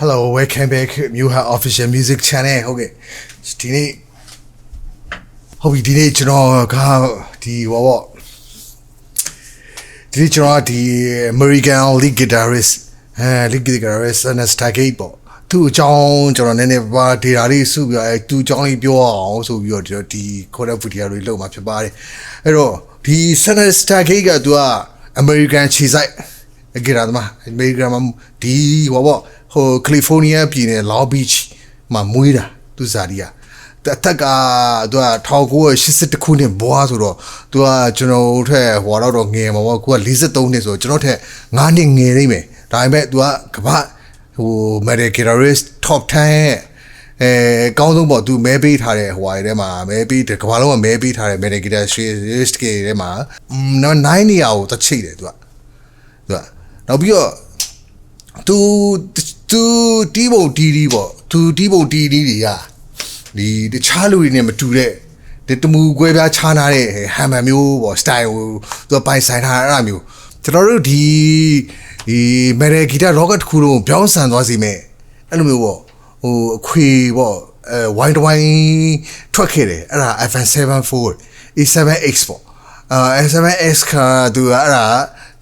Hello welcome back Muha official music channel ဟုတ်ကဲ့ဒီနေ့ဟုတ်ပြီဒီနေ့ကျွန်တော်ကဒီဟောပေါ့ဒီနေ့ကျွန်တော်ကဒီ American lead guitarist အဲ lead guitarist Anastasio ပေါ့သူ့အကြောင်းကျွန်တော်နည်းနည်းပါ data လေးစုပြီးတော့အဲသူ့အကြောင်းလေးပြောအောင်ဆိုပြီးတော့ဒီဒီ code video တွေလုပ်မှာဖြစ်ပါတယ်အဲ့တော့ဒီ Anastasio ကသူက American ခြေစိုက်အကြရသမားအမေရိကန်မှာဒီဟောပေါ့ ဟိုကယ်လီဖိုးနီးယားပြည်နယ်လောဘီချ်မှာမွေးတာသူဇာတိယာအသက်ကသူက1982ခုနှစ်ဘွားဆိုတော့သူကကျွန်တော်တို့ထက်ဟိုတော့ငယ်မှာပေါ့ကိုက43နှစ်ဆိုတော့ကျွန်တော်ထက်9နှစ်ငယ်နေမယ်ဒါပေမဲ့သူကကမ္ဘာဟို Medicare top 10ရဲ့အဲအကောင်းဆုံးပေါ့သူမဲပေးထားတဲ့ဟိုဟာတွေထဲမှာမဲပေးတယ်ကမ္ဘာလုံးကမဲပေးထားတဲ့ Medicare Risk တွေထဲမှာနော်9နေရာကိုတစ်ချိတ်တယ်သူကသူကနောက်ပြီးတော့သူ သူတီးပုံတီးတီးပေါ့သူတီးပုံတီးတီးတွေကဒီတခြားလူတွေနဲ့မတူတဲ့ဒီတမူကွဲပြားခြားနာတဲ့ဟမ်မန်မျိုးပေါ့ style ကိုသူကပိုင်ဆိုင်ထားအဲ့အမျိုးကျွန်တော်တို့ဒီဒီမယ်ရဂီတာလောကတစ်ခုလုံးပြောင်းဆန်သွားစီမဲ့အဲ့လိုမျိုးပေါ့ဟိုအခွေပေါ့အဲဝိုင်းတဝိုင်းထွက်ခဲ့တယ်အဲ့ဒါ iPhone 7 A7X ပေါ့အာ A7X ကသူကအဲ့ဒါ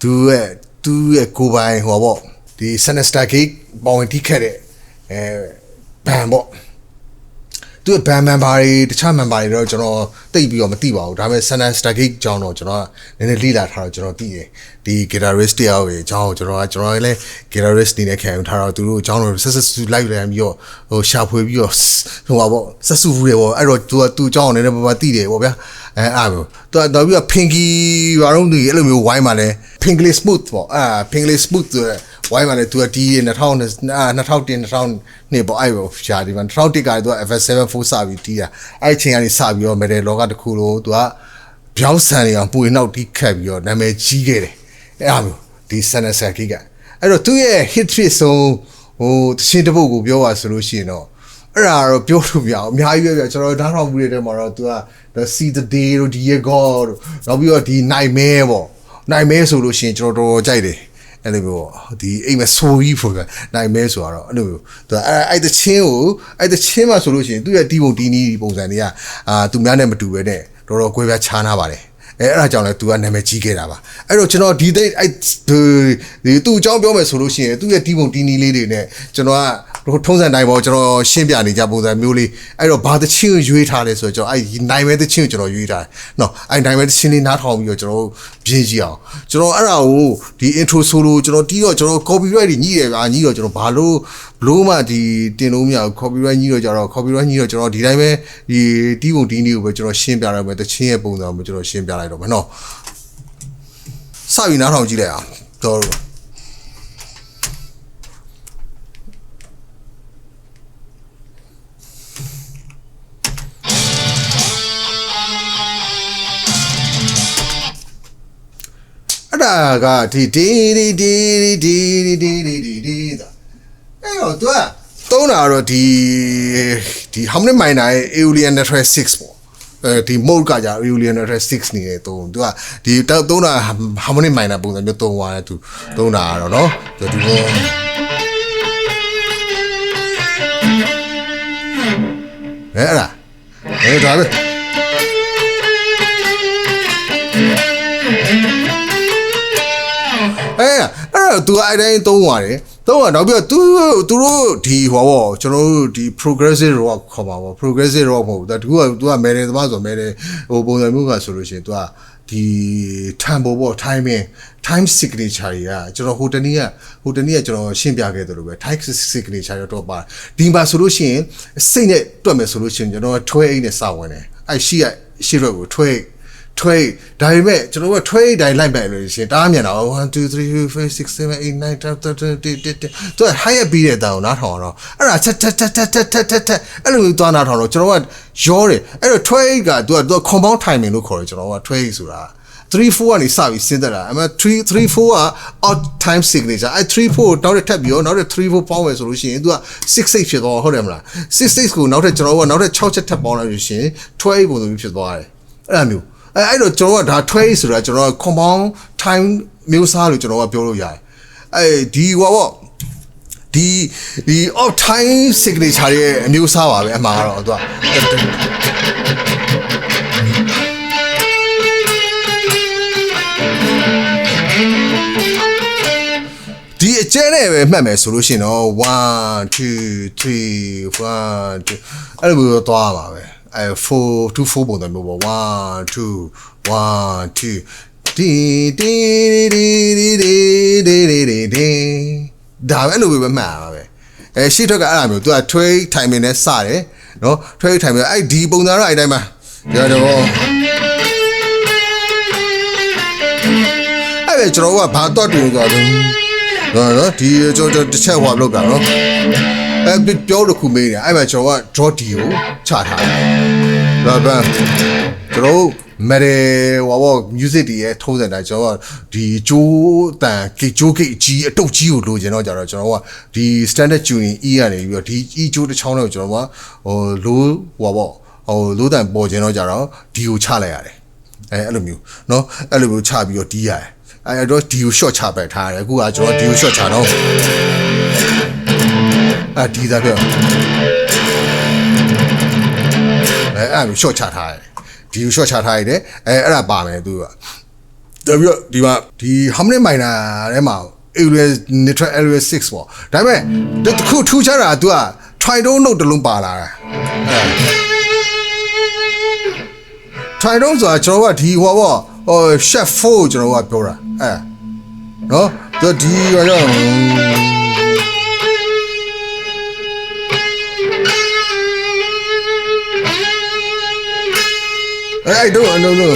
သူရဲ့သူရဲ့ကိုပိုင်ဟိုပေါ့ဒီ Sinister Gate ပေါဝင်တိခက်တဲ့အဲဘန်ပေါ့သူ့ဘန်မန်ပါတွေတခြားမန်ပါတွေတော့ကျွန်တော်တိတ်ပြီးတော့မသိပါဘူးဒါပေမဲ့ Sinister Gate ကြောင်းတော့ကျွန်တော်နည်းနည်းလေ့လာထားတော့ကျွန်တော်သိတယ်ဒီ guitarist တယောက်ရဲ့အကြောင်းကိုကျွန်တော်ကကျွန်တော်လည်း guitarist နေနဲ့ခံယူထားတော့သူတို့အကြောင်းတော့ဆက်ဆက်ဆူလိုက်လိုက်ပြီးတော့ဟိုရှာဖွေပြီးတော့ဟိုပါပေါ့ဆက်ဆူဘူးတယ်ပေါ့အဲ့တော့သူကသူ့အကြောင်းကိုနည်းနည်းပါးပါးသိတယ်ပေါ့ဗျာအဲအဲ့လိုသူကတော့ပြီးတော့ Pinky ဘာလို့ဒီအဲ့လိုမျိုးဝိုင်းมาလဲ Pinky Smooth ပေါ့အာ Pinky Smooth ဆိုတဲ့ ဝိုင်းမှာလေသူကဒီ2000 2000 2000နှစ်ပေါ့အဲ့ပေါ့ရှားဒီမှာ2001ကသူက FS74 စပြီးတီးတာအဲ့ချိန်ကနေစပြီးတော့မယ်တယ်လောကတစ်ခုလုံးသူကပြောင်းဆန်နေအောင်ပွေနောက်တီးခတ်ပြီးတော့နာမည်ကြီးခဲ့တယ်အဲ့အမျိုးဒီဆန်နဆာကီကအဲ့တော့သူရဲ့ hit trick ဆုံးဟိုတခြင်းတစ်ပုတ်ကိုပြောပါဆိုလို့ရှိရင်တော့အဲ့ဒါတော့ပြောလို့မရအောင်အများကြီးပဲပြကျွန်တော်ဓာတ်ထောင်မှုတွေထဲမှာတော့သူက the see the day တို့ဒီ year god တို့နောက်ပြီးတော့ဒီ nightmare ပေါ့ nightmare ဆိုလို့ရှိရင်ကျွန်တော်တော်ကြိုက်တယ် အဲ့လိုမျိုးဒီအိမ်မဆိုးကြီးဖို့ကနိုင်မဲဆိုတော့အဲ့လိုမျိုးသူအဲ့အဲ့တချင်းကိုအဲ့တချင်းမှာဆိုလို့ရှိရင်သူ့ရဲ့တီးပုံတီးနီးပုံစံတွေကအာသူများနဲ့မတူပဲနဲ့တော်တော်ကွဲပြားခြားနာပါတယ် အဲအဲ့ဒါကြောင့်လဲသူကနာမည်ကြီးခဲ့တာပါအဲ့တော့ကျွန်တော်ဒီသိအဲ့ဒီသူ့အကြောင်းပြောမယ်ဆိုလို့ရှိရင်သူ့ရဲ့တီးပုံတီးနီးလေးတွေနဲ့ကျွန်တော်ကထုံးစံတိုင်းပေါ့ကျွန်တော်ရှင်းပြနေကြပုံစံမျိုးလေးအဲ့တော့ဘာတချင်းကိုရွေးထားလဲဆိုတော့ကျွန်တော်အဲ့နိုင်မဲတချင်းကိုကျွန်တော်ရွေးထားတယ်နော်အဲ့နိုင်မဲတချင်းလေးနားထောင်ပြီးတော့ကျွန်တော်ပြင်းကြည့်အောင်ကျွန်တော်အဲ့ဒါကိုဒီ intro solo ကျွန်တော်တီးတော့ကျွန်တော် copyright တွေညှိတယ်ဗျာညှိတော့ကျွန်တော်ဘာလို့ဘလို့မှဒီတင်လို့မရဘူး copyright ညှိတော့ကြတော့ copyright ညှိတော့ကျွန်တော်ဒီတိုင်းပဲဒီတီးပုံတီးနည်းကိုပဲကျွန်တော်ရှင်းပြရမယ်တချင်းရဲ့ပုံစံကိုကျွန်တော်ရှင်းပြလိုက်တော့မယ်နော်စပြီးနားထောင်ကြည့်လိုက်အောင်တော်အဲ့ဒါကဒီဒီဒီဒီဒီဒီဒီဒီဒီဒီဒါ အဲ့တော့သူကသုံးတာတော့ဒီဒီ how many minor Aeolian Natural 6ပေါ့အဲဒီ mode ကကြာ Aeolian Natural 6နေတယ်သုံးသူကဒီသုံးတာ how many minor ပုံစံမျိုးသုံးသွားတယ်သူသုံးတာကတော့เนาะဒီလိုအဲ့ဒါအဲ့ဒါပဲအဲအဲ့တော့ तू အဲ့တိုင်းသုံးသွားတယ် တော့နောက်ပြီးတော့သူသူတို့ဒီဟောပေါ့ကျွန်တော်တို့ဒီ progressive rock ခေါ်ပါပေါ့ progressive rock မဟုတ်ဘူးဒါတူကသူကမယ်တယ်သမားဆိုမယ်တယ်ဟိုပုံစံမျိုးကဆိုလို့ရှိရင်သူကဒီ tempo ပေါ့ timing time signature တွေကကျွန်တော်ဟိုတနေ့ကဟိုတနေ့ကကျွန်တော်ရှင်းပြခဲ့သလိုပဲ time signature တော့တော့ပါဒီမှာဆိုလို့ရှိရင်စိတ်နဲ့တွက်မယ်ဆိုလို့ရှိရင်ကျွန်တော်ထွဲအိတ်နဲ့စဝင်တယ်အဲ့ရှိရရှိရွက်ကိုထွဲအိတ် ထွေးဒါပေမဲ့ကျွန်တော်ကထွေးတိုင်းလိုက်မယ်လို့ရှင်တားမြန်တော့1 2 3 4 5 6 7 8 9 10 11 12 13သူက high ပြီးတဲ့တောင်နားထောင်တော့အဲ့ဒါချက်ချက်ချက်ချက်ချက်ချက်ချက်ချက်အဲ့လိုမျိုးသွားနားထောင်တော့ကျွန်တော်ကရောတယ်အဲ့တော့ထွေးကသူကသူက compound timing လို့ခေါ်တယ်ကျွန်တော်ကထွေးဆိုတာ3 4ကနေစပြီးစဉ်းသက်တာအမ3 3 4က odd time signature အဲ3 4နောက်ထပ်ထပ်ပြီးတော့နောက်ထပ်3 4ပေါင်းမယ်ဆိုလို့ရှိရင်သူက6 6ဖြစ်သွားဟုတ်တယ်မလား6 6ကိုနောက်ထပ်ကျွန်တော်ကနောက်ထပ်6ချက်ထပ်ပေါင်းလိုက်လို့ရှိရင်12ပုံစံမျိုးဖြစ်သွားတယ်အဲ့လိုမျိုး အဲအဲ့တော့ကျွန်တော်ကဒါ trade ဆိုတာကျွန်တော်က compound time မျိုးစားလို့ကျွန်တော်ကပြောလို့ရတယ်အဲဒီဟောပေါ့ဒီဒီဒီ off time signature ရဲ့အမျိုးအစားပါပဲအမှားတော့သူကဒီအကျဲနဲ့ပဲမှတ်မယ်ဆိုလို့ရှိရင်တော့1 2 3 1 2အဲ့လိုမျိုးသွားပါပဲ အဲ4 2 4ပုံစံမျိုးပေါ့1 2 1 2ဒီဒီဒီဒီဒီဒီဒီဒီဒီဒါပဲအဲ့လိုပဲမှတ်ရပါပဲအဲရှေ့ထွက်ကအဲ့လိုမျိုးသူက trade timing နဲ့စတယ်နော် trade timing အဲ့ဒီပုံစံတော့အဲ့တိုင်းမှာကြောတော့အဲ့ဒါကျွန်တော်ကဘာတော့တူဆိုတော့နော်နော်ဒီကျွန်တော်တစ်ချက်ဟောလောက်တာနော်အဲပြောလို့ခုမေးနေအဲ့မှာကျွန်တော်က draw D ကိုချထားတယ် ဒါပဲကျွန်တော်မရေဟောဘော music တွေရဲ့ထုံးစံတိုင်းကျွန်တော်ကဒီဂျိုးတန်ကေဂျိုးကေအကြီးအတုတ်ကြီးကိုလိုချင်တော့ကြတော့ကျွန်တော်ကဒီ standard tuning E ကနေပြီးတော့ဒီ E ဂျိုးတစ်ချောင်းတော့ကျွန်တော်ကဟိုလိုဟောဘောဟိုလိုတန်ပေါ်ချင်တော့ကြတော့ဒီကိုချလိုက်ရတယ်အဲအဲ့လိုမျိုးเนาะအဲ့လိုမျိုးချပြီးတော့တီးရတယ်အဲ့တော့ဒီကို short ချပဲထားရတယ်အခုကကျွန်တော်ဒီကို short ချတော့အာဒီသားပြော အဲအဲ့လို short ချထားရတယ်ဒီကို short ချထားရတယ်အဲအဲ့ဒါပါမယ်သူကတပြီးတော့ဒီမှာဒီ harmonic minor ထဲမှာ area neutral area 6ပေါ့ဒါပေမဲ့တခုထူးခြားတာ तू က tridone note တစ်လုံးပါလာတာအဲ tridone ဆိုတာကျွန်တော်ကဒီဟောပေါ့ဟို chef 4ကျွန်တော်ကပြောတာအဲနော်သူဒီက တော့အဲ I don't I don't know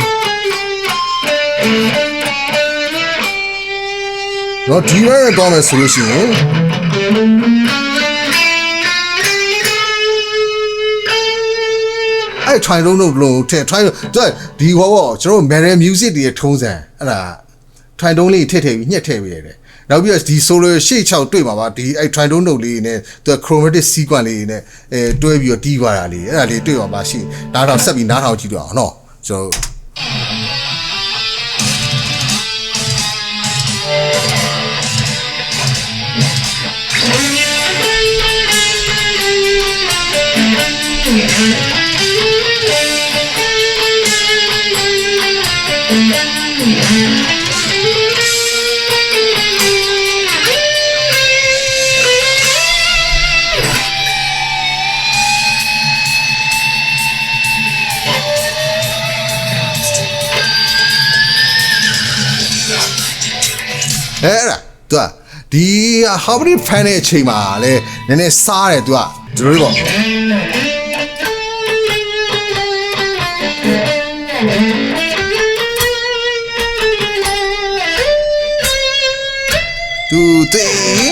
တော့ဒီမဲ့တော့မယ်ဆိုလို့ရှိရင်အဲ့ try လုံးလုံးလုံးထဲ try ဒီဟောပေါ့ကျွန်တော် metal music တွေထုံးစံအဲ့ဒါ try လုံးလေးထည့်ထည့်ပြီးညှက်ထည့်ပြီးရတယ်နောက်ပြီးတော့ဒီ solo ရှေ့6တွေ့ပါပါဒီအဲ့ try လုံးလုံးလေးနဲ့သူ chromatic sequence လေးနဲ့အဲတွဲပြီးတော့တီးသွားတာလေးအဲ့ဒါလေးတွေ့ပါပါရှိနားထောင်ဆက်ပြီးနားထောင်ကြည့်တော့အောင်နော် ちゃう。Yeah. Harmony fan ရဲ့အချိန်မှာလဲနည်းနည်းစားတယ်သူကကျွန်တော်တို့ပေါ့တူတေ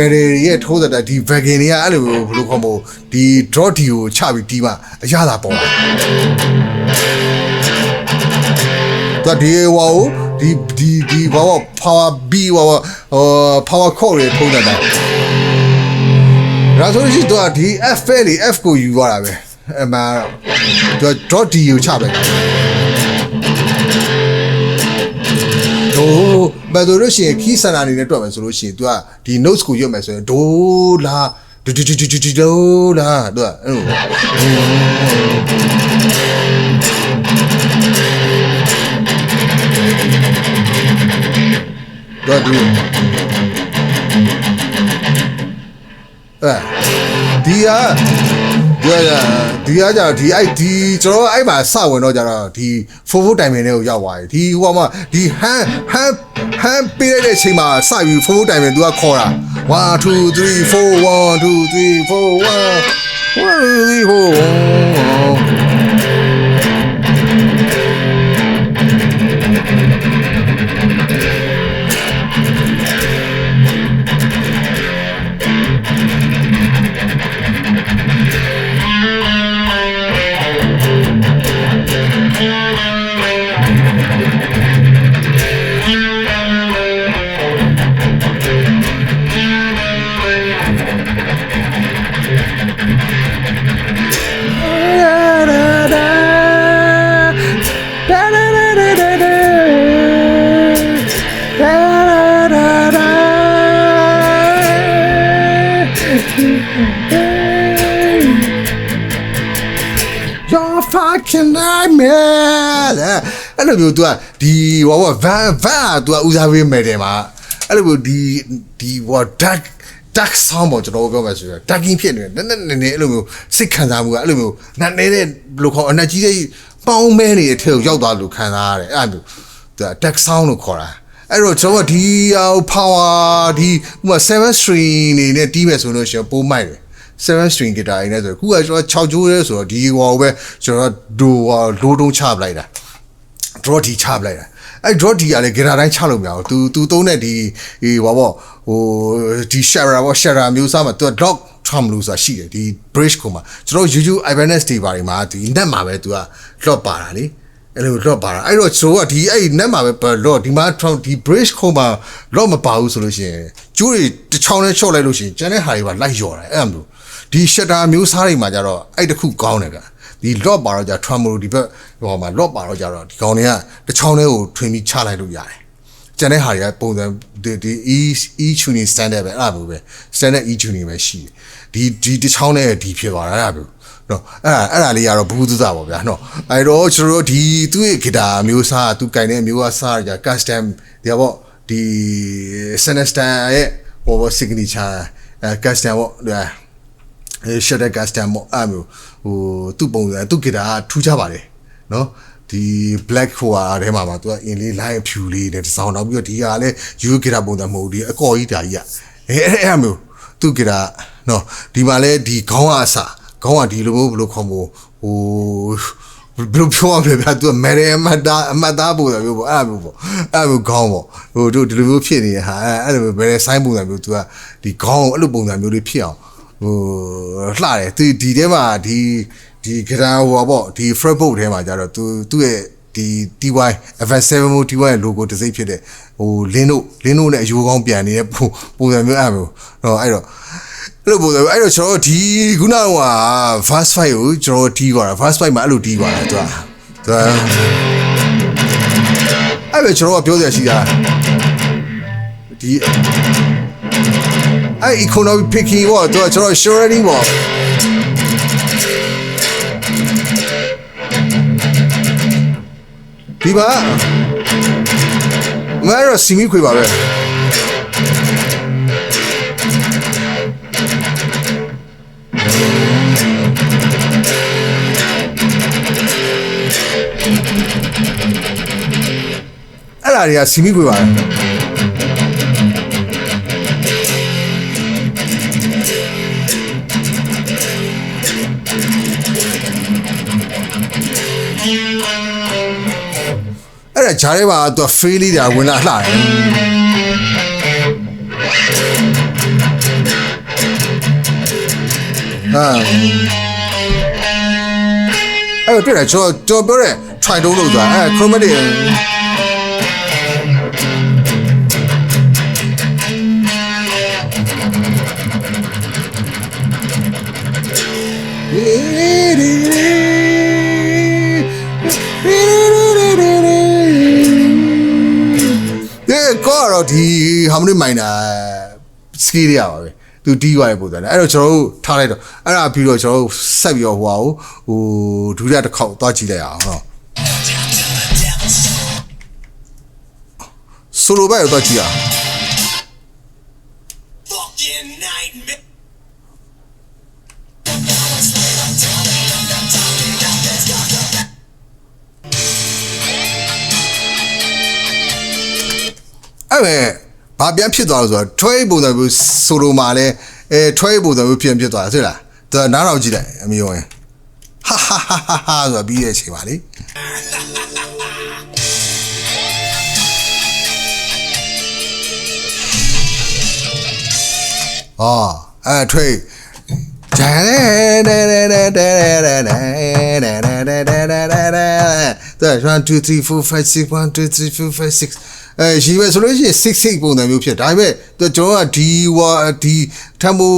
မယ်ရီရဲ့ထိုးတဲ့ဒီ vegan တွေကအဲ့လိုဘယ်လိုခေါ်မို့ဒီ draw D ကိုချပြီးတီးမှအရသာပေါ်လာသူကဒီဟောဒီဒီဒီဘာဝ power B ဟောဟော power core တွေထုံးတဲ့တိုင်းဒါဆိုလို့ရှိရင်သူကဒီ F ပဲလေ F ကိုယူသွားတာပဲအမှသူက draw D ကိုချပဲဒိုး ဘယ်လိုလို့ရှိရင် key center အနေနဲ့တွက်မယ်ဆိုလို့ရှိရင် तू ကဒီ notes ကိုရွတ်မယ်ဆိုရင်ဒိုးလာဒူဒူဒူဒူဒူဒိုးလာ तू ကအဲ့လိုတော့ဒီအဲဒီက ဒီကဒီကကြတော့ဒီအဲ့ဒီကျွန်တော်အဲ့မှာစဝင်တော့ကြတော့ဒီဖိုးဖိုးတိုင်ပင်တွေကိုရောက်သွားပြီဒီဟိုကမှဒီဟန်ဟန်ဟန်ပေးလိုက်တဲ့အချိန်မှာစပြီးဖိုးဖိုးတိုင်ပင်သူကခေါ်တာ1 2 3 4 1 2 3 4 1 1 2 3 4 Your fucking nightmare အဲ့လိုမျိုး तू ကဒီဟောဘော van van က तू ကဦးစားပေးမယ်တယ်မှာအဲ့လိုမျိုးဒီဒီဟော dark dark sound ပေါ့ကျွန်တော်ပြောမယ်ဆိုရင် darking ဖြစ်နေတယ်နည်းနည်းနည်းအဲ့လိုမျိုးစိတ်ခံစားမှုကအဲ့လိုမျိုးနားနေတဲ့ဘယ်လိုခေါ်အနက်ကြီးတဲ့ပေါင်းမဲနေတဲ့ထဲကိုရောက်သွားလို့ခံစားရတယ်အဲ့လိုမျိုးသူက dark sound လို့ခေါ်တာအဲ့တော့ကျွန်တော်ကဒီဟို power ဒီဥပမာ7 string နေနဲ့တီးမယ်ဆိုလို့ရှိရင်ပိုးမိုက်တယ် 7 string guitar ရင်းနဲ့ဆိုခုကကျွန်တော်6ကြိုးရဲဆိုတော့ဒီဟိုပဲကျွန်တော်ဒိုလိုတုံးချပလိုက်တာ draw ဒီချပလိုက်တာအဲ့ draw ဒီကလည်း guitar တိုင်းချလို့မရဘူး तू तू သုံးတဲ့ဒီဟိဟောပေါ့ဟိုဒီ shara ပေါ့ shara မျိုးစားမှာ तू dog drum လို့ဆိုတာရှိတယ်ဒီ bridge ကိုမှာကျွန်တော် YouTube Ibanez တွေပါတွေမှာဒီ net မှာပဲ तू က lock ပါတာလေအဲ့လို lock ပါတာအဲ့တော့ကျွန်တော်ကဒီအဲ့ net မှာပဲ lock ဒီမှာ drum ဒီ bridge ခုံမှာ lock မပါဘူးဆိုလို့ရှိရင်ကျိုးတွေတစ်ချောင်းနဲ့ချော့လိုက်လို့ရှိရင်ကျန်တဲ့ဟာတွေပါလိုက်ယော်တယ်အဲ့လိုမျိုး ဒီ shutter မျိုးစားတွေမှာကြတော့အဲ့တခုကောင်းတယ်ဗျဒီ lock ပါတော့じゃ tremolo ဒီဘက်ဟိုမှာ lock ပါတော့ကြတော့ဒီကောင်တွေကတစ်ချောင်းလေးကိုထွင်ပြီးချလိုက်လို့ရတယ်ကျန်တဲ့ဟာတွေကပုံစံဒီဒီ e e tuning standard ပဲအဲ့လိုပဲ standard e tuning ပဲရှိတယ်ဒီဒီတစ်ချောင်းနဲ့ဒီဖြစ်သွားတာအဲ့လိုနော်အဲ့ဒါအဲ့ဒါလေးကတော့ဘူးသူသားပေါ့ဗျာနော်အဲ့တော့ကျွန်တော်တို့ဒီသူ့ရဲ့ဂီတာမျိုးစားသူကင်တဲ့မျိုးစားကြ custom ဒီပေါ့ဒီ Sinister ရဲ့ဟို signature အဲ custom ပေါ့ အဲ shutter custom ပေါ့အဲ့မျိုးဟိုသူ့ပုံစံသူ့ဂီတာကထူးခြားပါတယ်နော်ဒီ black ဟိုဟာထဲမှာမှာသူကအင်လေး line ဖြူလေးနဲ့စောင်းတော့ပြီးတော့ဒီဟာလည်း you ဂီတာပုံစံမဟုတ်ဘူးဒီအကော်ကြီးဒါကြီးอ่ะအဲအဲ့အဲ့မျိုးသူ့ဂီတာနော်ဒီမှာလည်းဒီခေါင်းကအစခေါင်းကဒီလိုမျိုးဘယ်လိုခေါ်မို့ဟိုဘယ်လိုပြောရမလဲဗျာသူကမဲရအမတ်သားအမတ်သားပုံစံမျိုးပေါ့အဲ့လိုမျိုးပေါ့အဲ့လိုခေါင်းပေါ့ဟိုတို့ဒီလိုမျိုးဖြစ်နေတဲ့ဟာအဲ့လိုမျိုးမဲရဆိုင်ပုံစံမျိုးသူကဒီခေါင်းအဲ့လိုပုံစံမျိုးလေးဖြစ်အောင် ဟိုလှတယ်သူဒီထဲမှာဒီဒီဂရာဟိုပေါ့ဒီ fretboard ထဲမှာကျတော့သူသူ့ရဲ့ဒီ TY Advanced 7 Mode TY ရဲ့ logo တစ်စိတ်ဖြစ်တဲ့ဟိုလင်းတို့လင်းတို့နဲ့အယိုးကောင်းပြန်နေတဲ့ပုံပုံစံမျိုးအဲ့မျိုးတော့အဲ့တော့အဲ့လိုပုံစံအဲ့တော့ကျွန်တော်ဒီခုနက verse 5ကိုကျွန်တော်တီးသွားတာ verse 5မှာအဲ့လိုတီးသွားတာသူကသူကအဲ့ပဲကျွန်တော်ကပြောစရာရှိတာဒီ အဲ့ economic picking ပေါ့သူကကျွန်တော် surety ပေါ့ဒီပါငါရစီမီခွေပါပဲအဲ့ဒါတွေကစီမီခွေပါပဲအဲ့ ဒါဂျားထဲမှာသူက fail လေးတွေဝင်လာလှတယ်ဟာအဲ့တော့တွေ့တယ်ကျွန်တော်ကျွန်တော်ပြောတဲ့ try တုံးလို့ဆိုတာအဲ့ chromatic ဒီ တော့ဒီ harmony minor skill တွေရပါပဲသူတီးသွားတဲ့ပုံစံနဲ့အဲ့တော့ကျွန်တော်တို့ထားလိုက်တော့အဲ့ဒါပြီးတော့ကျွန်တော်တို့ဆက်ပြီးတော့ဟိုဟာကိုဟိုဒုတိယတစ်ခေါက်သွားကြည့်လိုက်အောင်နော်ဆိုလိုပဲတော့ကြည့်အောင် အဲ့မဲ့ဘာပြန်ဖြစ်သွားလို့ဆိုတော့ try ပုံစံမျိုးဆိုလိုမှာလဲအဲ try ပုံစံမျိုးပြန်ဖြစ်သွားတာသိလားဒါနားတော်ကြည့်လိုက်အမျိုးဝင်ဟာဟာဟာဟာဟာဆိုပြီးတဲ့အချိန်ပါလေအော်အဲ try 1 2 3 4 5 6 1 2 3 4 5 6အဲရှိပဲဆိုလို့ရှိရင်6 6ပုံစံမျိုးဖြစ်ဒါပေမဲ့ကျွန်တော်ကဒီဝါဒီထမ်မို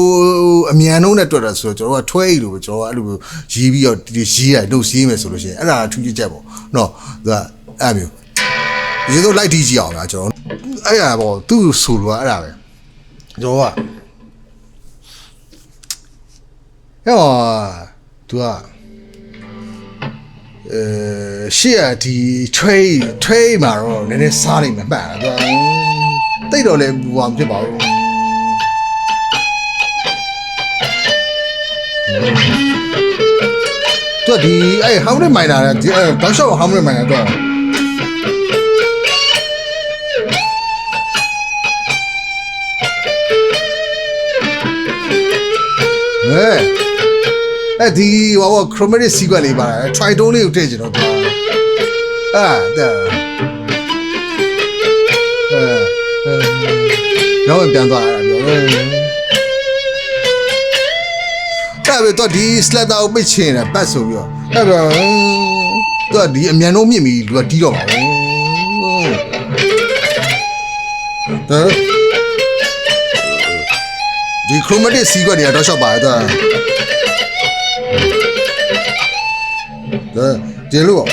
အမြန်နှုံးနဲ့တွက်တာဆိုတော့ကျွန်တော်ကထွဲရလို့ပဲကျွန်တော်ကအဲ့လိုရေးပြီးတော့ဒီရေးရနှုတ်ရေးမယ်ဆိုလို့ရှိရင်အဲ့ဒါထူးခြားချက်ပေါ့နော်သူကအဲ့မျိုးဒီလိုလိုက်တီးကြည့်အောင်လားကျွန်တော်အဲ့ရပေါ့သူ့ဆိုလိုကအဲ့ဒါပဲကျွန်တော်က အဲ့ဟော तू ကအဲရှေ့ကဒီ trade trade မှာတော့နည်းနည်းစားနိုင်မှာမှန်တယ် तू တိတ်တော့လည်းဟိုမဖြစ်ပါဘူးသူကဒီအဲ့ how many miner လဲဒီအဲ့တောက်လျှောက် how many miner တော့ဟဲ့ အဲ့ဒီဟောဟော chromatic sequence လေးပါတယ် tritone လေးကိုထည့်ချင်တော့သူအာတဲ့အဲရောပြန်သွားတာပြောတယ်အဲ့ပဲတော့ဒီ slatter ကိုပိတ်ချင်တယ်ပတ်ဆိုပြီးတော့အဲ့တော့သူကဒီအမြန်ဆုံးမြင့်ပြီးလူကတီးတော့ပါဘူးတဲ့ဒီ chromatic sequence တွေကတော့ရှော့ပါတယ်သူ ကတဲ့ဒီလိုပါဟမ်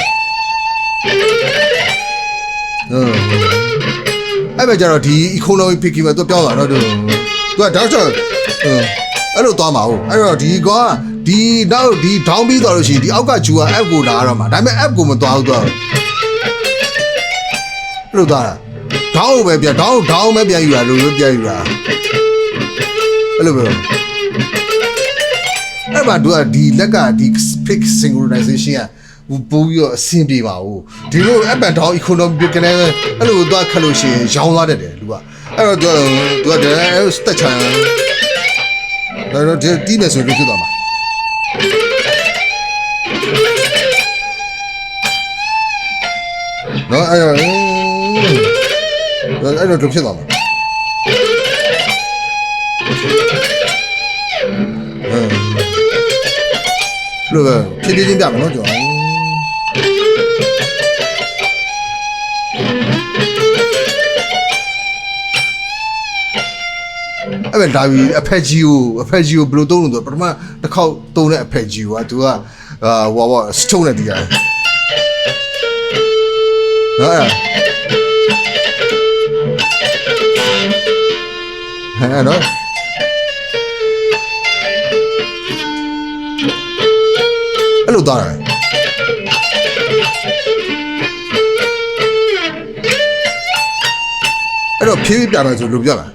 အဲ့ပဲကြတော့ဒီ economy picking မှာသူပြောင်းလာတော့သူသူကတောက်ချောအဲ့လိုသွားမှာဟုတ်အဲ့တော့ဒီကွာဒီတော့ဒီ down ပြီးသွားလို့ရှိရင်ဒီအောက်ကဂျူက app ကိုလာရတော့မှာဒါပေမဲ့ app ကိုမသွားဘူးသူကအဲ့လိုသွားတာ down ကိုပဲပြန် down down ပဲပြန်ယူတာလို့လို့ပြန်ယူတာအဲ့လိုပဲအဲ့မှာသူကဒီလက်ကဒီ pick synchronization က ပို့ပြီးတော့အဆင်ပြေပါဘူးဒီလို up and down economy ကလည်းအဲ့လိုသွားခတ်လို့ရှိရင်ရောင်းသွားတတ်တယ်လူကအဲ့တော့သူကသူကတည်းကစတက်ချန်ဒါတော့ဒီတီးမယ်ဆိုလို့ဖြစ်သွားမှာနော်အဲ့တော့အဲ့တော့သူဖြစ်သွားမှာလို့ပဲဖြည်းဖြည်းချင်းပြမယ်နော်ကျွန်တော် အဲ့ပဲဒါပြီးအဖက်ကြီးကိုအဖက်ကြီးကိုဘယ်လိုသုံးလို့ဆိုပထမတစ်ခေါက်သုံးတဲ့အဖက်ကြီးကသူကအာဟိုဘောစတုံးနဲ့တီးရတယ်နော်အဲ့ဟဲ့နော်အဲ့လိုသွားတယ်အဲ့တော့ဖြည်းဖြည်းပြမယ်ဆိုလိုပြလား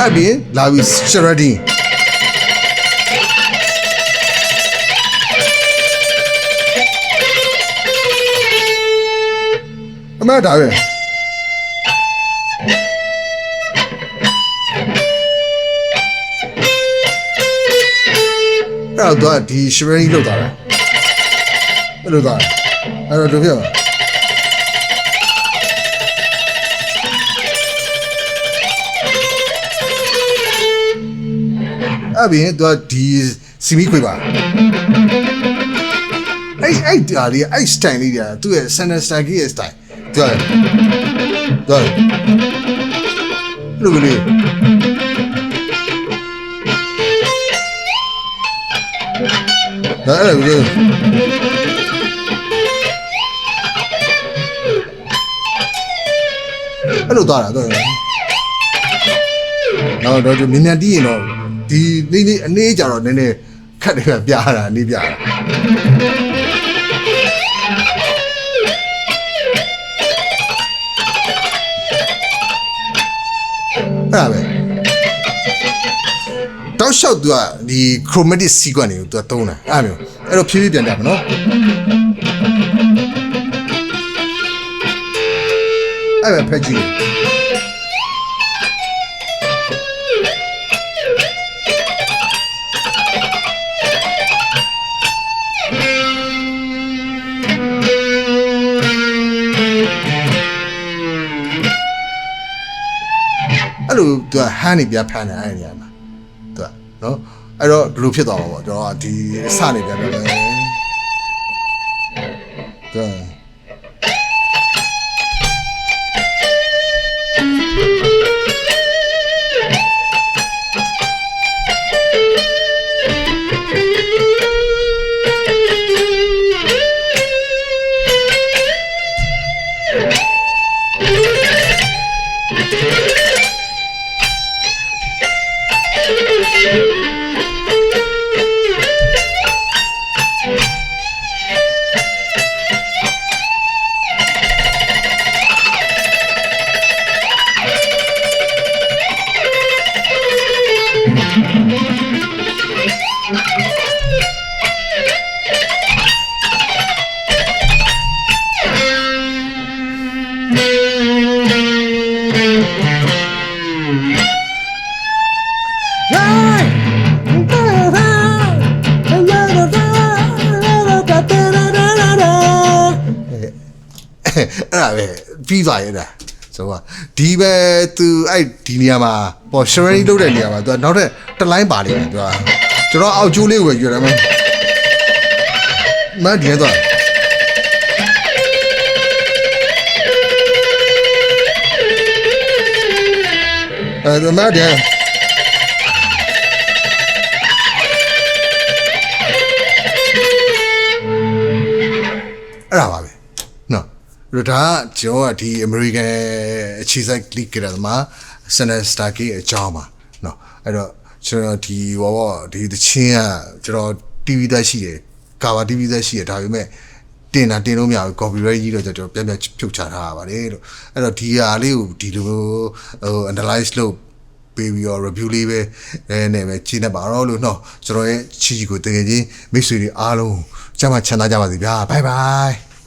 အဲ့ဒီလာပြီး shredding အမဒါပဲအဲ့တော့သူကဒီ shredding လောက်တာပဲအဲ့လိုသွားတယ်အဲ့တော့တို့ဖြစ်ပါ အဲ့ပြီးသူကဒီစီမီခွေပါအဲ့အဲ့ဒါလေးအဲ့ style လေးတွေကသူ့ရဲ့ center style ကြီးရဲ့ style သူကသူကလူကလေးဒါအဲ့လိုကြီးအဲ့လိုသွားတာတော့တော့တော့မြင်မြန်တီးရင်တော့ ဒီနေ့နေ့အနေကြတော့နည်းနည်းခက်တယ်ပြားတာနေပြားတာအဲ့ဒါပဲတောက်လျှောက်သူကဒီ chromatic sequence တွေကိုသူကသုံးတာအဲ့လိုအဲ့တော့ဖြည်းဖြည်းပြန်ပြမယ်နော်အဲ့ပဲဖက်ကြည့် သူကဟန်းနေပြဖမ်းတယ်အဲ့ဒီနေရာမှာသူကနော်အဲ့တော့ဘယ်လိုဖြစ်သွားမှာပေါ့ကျွန်တော်ကဒီအစနေပြပြောတယ်သူက ဒီပဲသူအဲ့ဒီနေရာမှာပေါ် sharing လုပ်တဲ့နေရာမှာသူကနောက်ထပ်တစ်လိုင်းပါလိမ့်မယ်သူကကျွန်တော်အောက်ကျိုးလေးကိုပဲယူရမယ်မဒီကတော့အဲ့ဒါမဒီအဲ့ဒါပါပဲ နော်အဲ့တော့ဒါကကျွန်တော်ကဒီ American အခြေစိုက် league ကတည်းကမှာ Senate Starkey အကြောင်းပါနော်အဲ့တော့ကျွန်တော်ဒီဟောပေါ့ဒီသချင်းကကျွန်တော် TV သက်ရှိတယ်ကာဘာ TV သက်ရှိတယ်ဒါပေမဲ့တင်တာတင်လို့မရဘူး copyright ကြီးတော့ကျွန်တော်ပြန်ပြန်ဖြုတ်ချထားရပါတယ်လို့အဲ့တော့ဒီဟာလေးကိုဒီလိုဟို analyze လုပ်ပေးပြီးတော့ review လေးပဲအဲနဲ့ပဲရှင်းနေပါတော့လို့နော်ကျွန်တော်ရဲ့ချီချီကိုတကယ်ချင်းမိတ်ဆွေတွေအားလုံးကျမ်းမချမ်းသာကြပါစေဗျာ bye bye